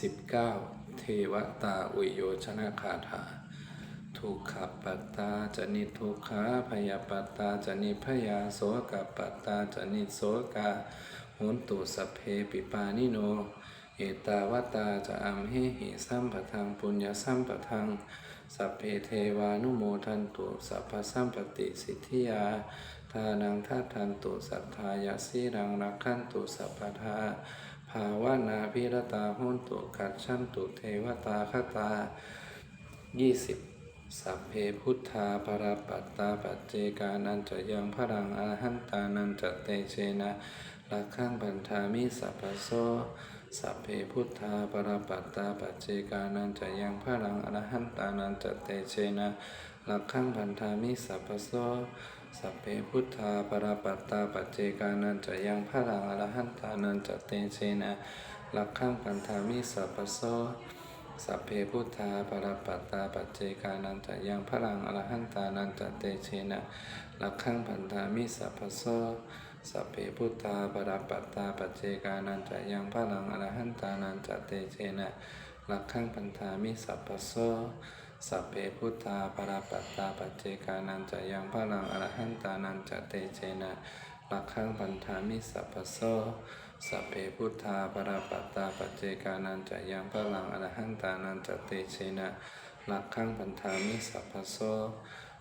19 เทวตาอุโยชนะคาถา ทุกขปัตตาจนิทุกขาพยาปัตตาจนิพยาโสกปัตตาจนิโสกาโหนตุสเพปิปานิโน เอตาวตาจะอัมเหหิสัมปทังปุญญสัมปทังสัพเพเทวานุโมทันตุสัพพสัมปติสิทธิยาทานังทัตทันตุสัทธายาสีรังรักขันตุสัพพทา ภาวนาพิรตาหุนตุกัจฉันตุเทวตาคตายี่สิบสัพเพพุทธาปราปัตตาปัจเจกานันจะยังพรังอาหันตานันจะเตเชนะลักขังบันทามิสัพพโสสัพเพพุทธาปราปัตตาปัจเจกานันจะยังพรังอรหันตานันจะเตเชนะลักขังบันทามิสัพพโส สัพเพพุทธาปราปัตตาปัจเจกานันจะยังพระลังอรหันตานันจะเตเชนะลักขังบันทามิสัพพโสสัพเพพุทธาปรปัตตาปัจเจกานันจะยังพลังอรหันตานันจะเตเชนะลักขังพันธามิสัพพโสสัพเพพุทธาปรปัตตาปัจเจกานันจะยังพลังอรหันตานันจะเตเชนะลักขังพันธามิสัพพโส สัพเพพุทธาปราปัตตาปัจเจกานันจะยังพระลังอรหันตานันจะเตเชนะลักขังพันธามิสัพพโสสัพเพพุทธาปราปัตตาปัจเจกานันจะยังพระลังอรหันตานันจะเตเชนะลักขังพันธามิสัพพโส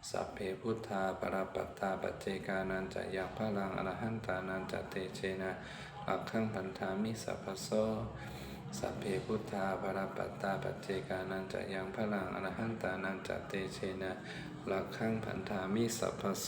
สัพเพพุทธาปราปัตตาปัจเจกานันจะยังพระลังอรหันตานันจะเตเชนะลักขังพันธามิสัพพโส สัพเพพุทธาปราปัตตาปัจเจกานันจะยังพลังอรหันตานันจะเตเชนะลักขังพันธามิสัพพโซ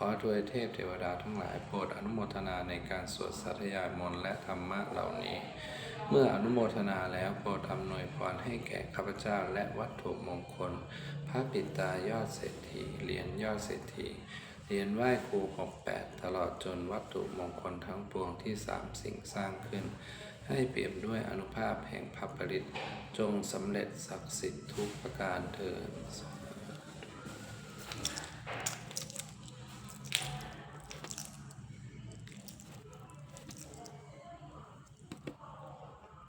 ขอทวยเทพเทวดาทั้งหลายโปรดอนุโมทนาในการสวดสาธยายมนต์และธรรมะเหล่านี้ เมื่ออนุโมทนาแล้วโปรดอำนวยพรให้แก่ข้าพเจ้าและวัตถุมงคล พระปิตายอดเศรษฐีเหรียญยอดเศรษฐีเหรียญไหว้ครูหกแปดตลอดจนวัตถุมงคลทั้งปวงที่สามสิ่งสร้างขึ้น ให้เปรียบด้วยอนุภาพแห่งพระปริตจงสำเร็จศักดิ์สิทธิ์ทุกประการเถิด